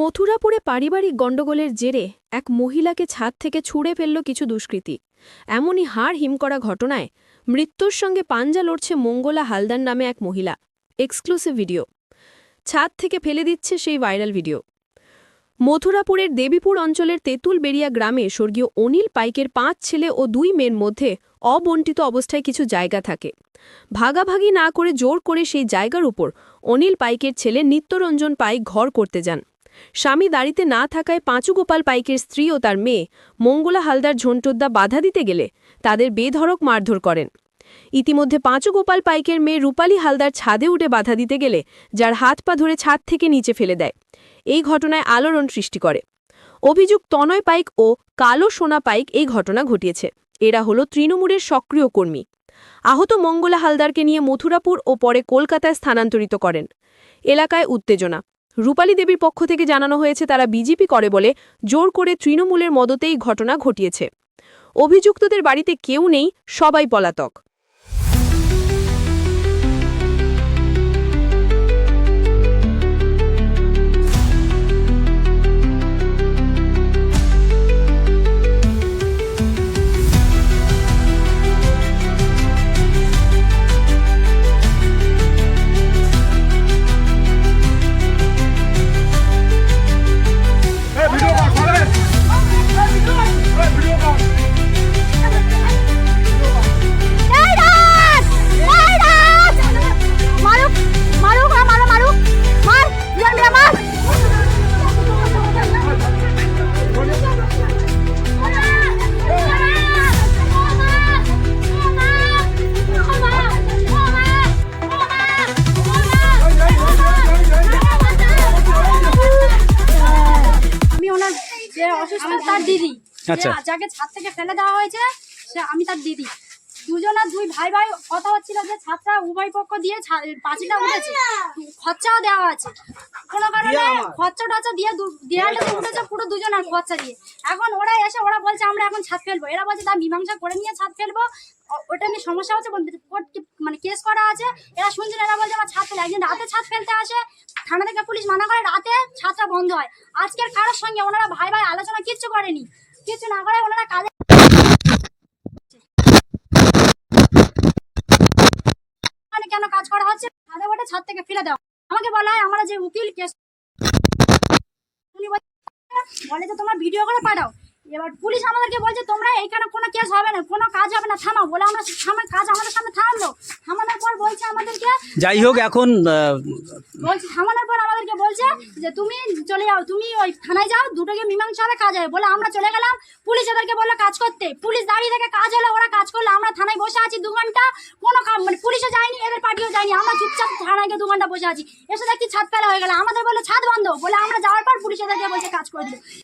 মথুরাপুরে পারিবারিক গণ্ডগোলের জেরে এক মহিলাকে ছাদ থেকে ছুঁড়ে ফেলল কিছু দুষ্কৃতী। এমনই হাড় হিম করা ঘটনায় মৃত্যুর সঙ্গে পাঞ্জা লড়ছে মঙ্গলা হালদার নামে এক মহিলা। Exclusive video. ছাদ থেকে ফেলে দিচ্ছে সেই ভাইরাল ভিডিও। মথুরাপুরের দেবীপুর অঞ্চলের তেঁতুলবেড়িয়া গ্রামে স্বর্গীয় অনিল পাইকের পাঁচ ছেলে ও দুই মেয়ের মধ্যে অবন্টিত অবস্থায় কিছু জায়গা থাকে। ভাগাভাগি না করে জোর করে সেই জায়গার উপর অনিল পাইকের ছেলে নিত্যরঞ্জন পাইক ঘর করতে যান। স্বামী দাড়িতে না থাকায় পাঁচুগোপাল পাইকের স্ত্রী ও তার মেয়ে মঙ্গলা হালদার ঝন্টোদ্দা বাধা দিতে গেলে তাদের বেধড়ক মারধর করেন। ইতিমধ্যে পাঁচুগোপাল পাইকের মেয়ে রূপালী হালদার ছাদে উঠে বাধা দিতে গেলে যার হাত পা ধরে ছাদ থেকে নিচে ফেলে দেয়। এই ঘটনায় আলোড়ন সৃষ্টি করে। অভিযুক্ত তনয় পাইক ও কালো সোনা পাইক এই ঘটনা ঘটিয়েছে। এরা হল তৃণমূলের সক্রিয় কর্মী। আহত মঙ্গলা হালদারকে নিয়ে মথুরাপুর ও পরে কলকাতায় স্থানান্তরিত করেন। এলাকায় উত্তেজনা। রূপালী দেবীর পক্ষ থেকে জানানো হয়েছে, তারা বিজেপি করে বলে জোর করে তৃণমূলের মদতেই ঘটনা ঘটিয়েছে। অভিযুক্তদের বাড়িতে কেউ নেই, সবাই পলাতক। দিদি আচ্ছা। যাকে ছাদ থেকে ফেলে দেওয়া হয়েছে সে আমি তার দিদি দুজনা দুই ভাই ভাই কথা হচ্ছিল যে ছাদটা উভয় পক্ষ দিয়ে ছা- পাঁচিলটা উঠেছে। খরচাও দেওয়া আছে। কোনো কারণে খরচা টরচা দিয়ে দেয়ালটা তো উঠেছে পুরো দুজনের খরচা দিয়ে। এখন ওরা এসে ওরা বলছে আমরা এখন ছাদ ফেলব। এরা বলছে তার মীমাংসা করে নিয়ে ছাদ ফেলব। ও- ওটা নিয়ে সমস্যা হচ্ছে। মানে কেস করা আছে। এরা শুনছে এরা বলছে আমার ছাদ ফেলে। একদিন রাতে ছাদ ফেলতে আসে। থানা থেকে পুলিশ মানা করে রাতে ছাদটা বন্ধ হয়। আজকের কারোর সঙ্গে ওনারা ভাই ভাই আলোচনা কিচ্ছু করেনি। কিচ্ছু না করে ওনারা কাজে মানে কেন কাজ করা হচ্ছে ছাদে থেকে ফেলে দাও। আমাকে বলা হয় আমরা যে উকিল কেস বলে যে তোমার ভিডিও করে পাঠাও। এবার পুলিশ আমাদেরকে বলছে, তোমরা এইখানে কোনো কেস হবে না, কোনো কাজ হবে না, থামাও। বলে আমরা থামা কাজ আমাদের সামনে পর বলছে আমাদেরকে যাই হোক এখন বলছে থামানোর পর আমাদেরকে বলছে যে তুমি চলে যাও তুমি ওই থানায় যাও দুটো গিয়ে মীমাংসা হলে কাজ হবে। বলে আমরা চলে গেলাম পুলিশ এদেরকে বলল কাজ করতে। পুলিশ দাঁড়িয়ে থেকে কাজ হলে ওরা কাজ করল আমরা থানায় বসে আছি দু ঘণ্টা। কোনো কাম মানে পুলিশও যায়নি এদের পার্টিও যায়নি আমরা চুপচাপ থানায় গিয়ে দু ঘণ্টা বসে আছি। এসে দেখি ছাদ ফেলা হয়ে গেল। আমাদের বলে ছাদ বন্ধ। বলে আমরা যাওয়ার পর পুলিশ এদেরকে বলছে কাজ করে দিল।